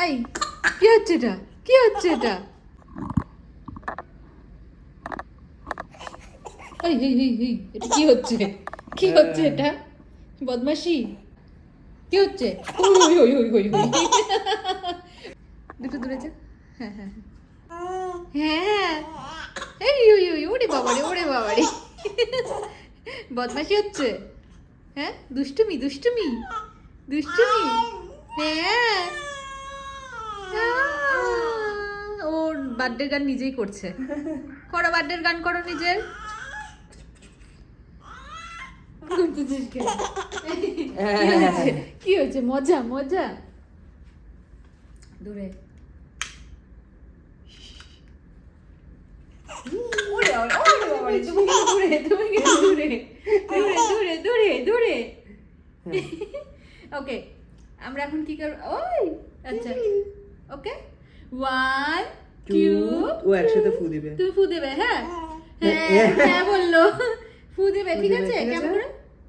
এই, কি হচ্ছে এটা? কি হচ্ছে এটা? এই এই এই এই, এটা কি হচ্ছে? কি হচ্ছে এটা? বদমাশি? কি হচ্ছে? ওই ওই ওই ওই ওই দুটো দূরে যা হ্যাঁ হ্যাঁ হ্যাঁ। হ্যাঁ। এই ওই ওই ওরে বাবারে ওরে বাবারে বদমাশি হচ্ছে। হ্যাঁ দুষ্টুমি দুষ্টুমি। দুষ্টুমি। হ্যাঁ আহ, ওর বার্থডে গান নিজেই করছে। করো বার্থডের গান করো নিজের। কি হয়েছে? মজা মজা। দূরে। ওকে আমরা এখন কি করব? ওই আচ্ছা। ওকে ওয়ান টু ও একসাথে ফু দিবে। তুমি ফু দেবে হ্যাঁ? হ্যাঁ, হ্যাঁ হ্যাঁ। হ্যাঁ। বলল। ফু দেবে ঠিক আছে? ঠিক কেমন করে?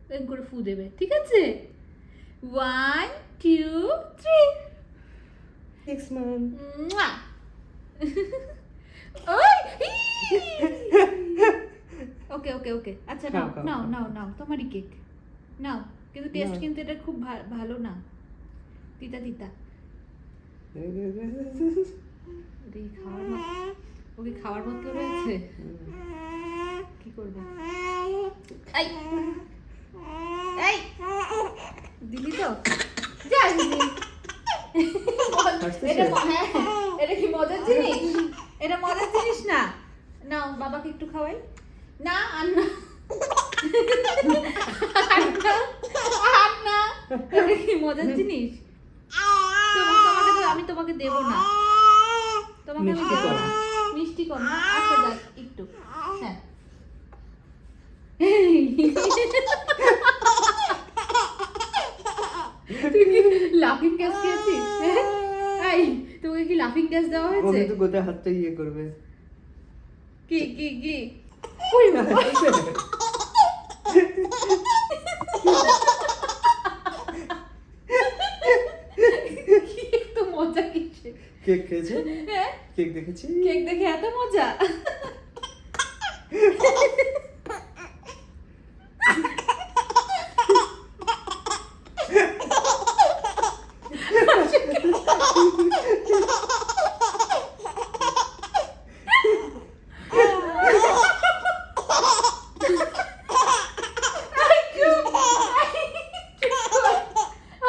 এরকম করে ফু দেবে ঠিক আছে? One two three next okay okay okay আচ্ছা নাও নাও নাও নাও তোমারই কেক নাও কিন্তু টেস্ট কিন্তু এটা খুব ভালো না। তিতা তিতা। খাওয়ার ওকে খাওয়ার মতো রয়েছে? কি করবে? এই। এই। দিলি তো? এটা হ্যাঁ, এটা কি মজার জিনিস? এটা মজার জিনিস না? নাও বাবাকে একটু খাওয়াই। না আর না আর না, এটা কি মজার জিনিস? আমি তোমাকে দেবো না। মিষ্টি দেবো মিষ্টি কর আচ্ছা যাক একটু। হ্যাঁ। তুই কি লাফিং গ্যাস খেয়েছিস? হ্যাঁ? তোকে কি লাফিং গ্যাস দেওয়া ও হয়েছে? কিন্তু গোটা হাতটা ইয়ে করবে। কি কি কি? ওই বাবা। কি এত মজা কিসে কেক খেয়েছে? হ্যাঁ? কেক দেখেছি কেক দেখে এত মজা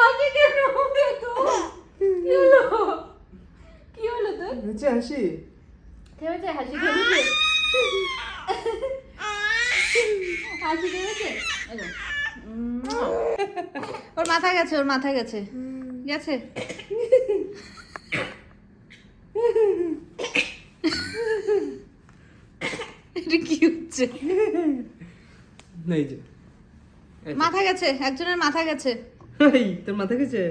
আজকে কেন হবে তো কি হলো কি হলো তোর হচ্ছে হাসি? থেমেছে হাসি থেমেছে। হাসি থেমেছে? এই দেখো। উম। ওর মাথা গেছে ওর মাথা গেছে। গেছে? এটা কি হচ্ছে? যে। মাথা গেছে একজনের মাথা গেছে। তোর মাথা গেছে?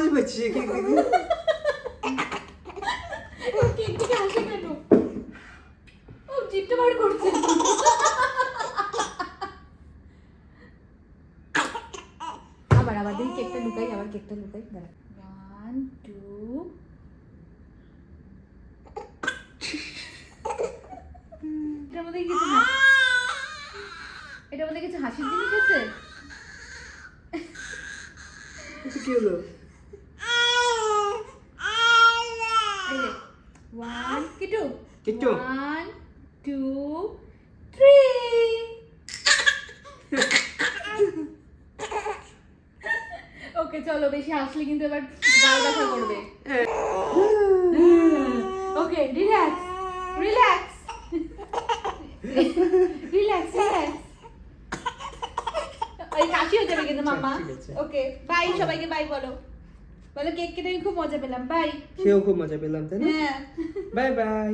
কি মজা পাচ্ছি কেক দেখে কেক থেকে হাসি কেন ও জিপটা বার করছে আবার আবার দেখি কেকটা লুকাই আবার কেকটা লুকাই দাঁড়া ওয়ান টু এটার মধ্যে কিছু হাসি এটার মধ্যে কিছু হাসির জিনিস আছে কি হলো Kittu. One two three okay চলো বেশি হাসলে কিন্তু এবার গাল ব্যথা করবে। Okay relax relax relax relax ওই কাশি হয়ে যাবে কিন্তু মাম্মা। ঠিক আছে। ওকে বাই সবাইকে বাই বলো। বলো কেক কেটে আমি খুব মজা পেলাম। বাই খেয়েও খুব মজা পেলাম তাই না? হ্যাঁ। Bye bye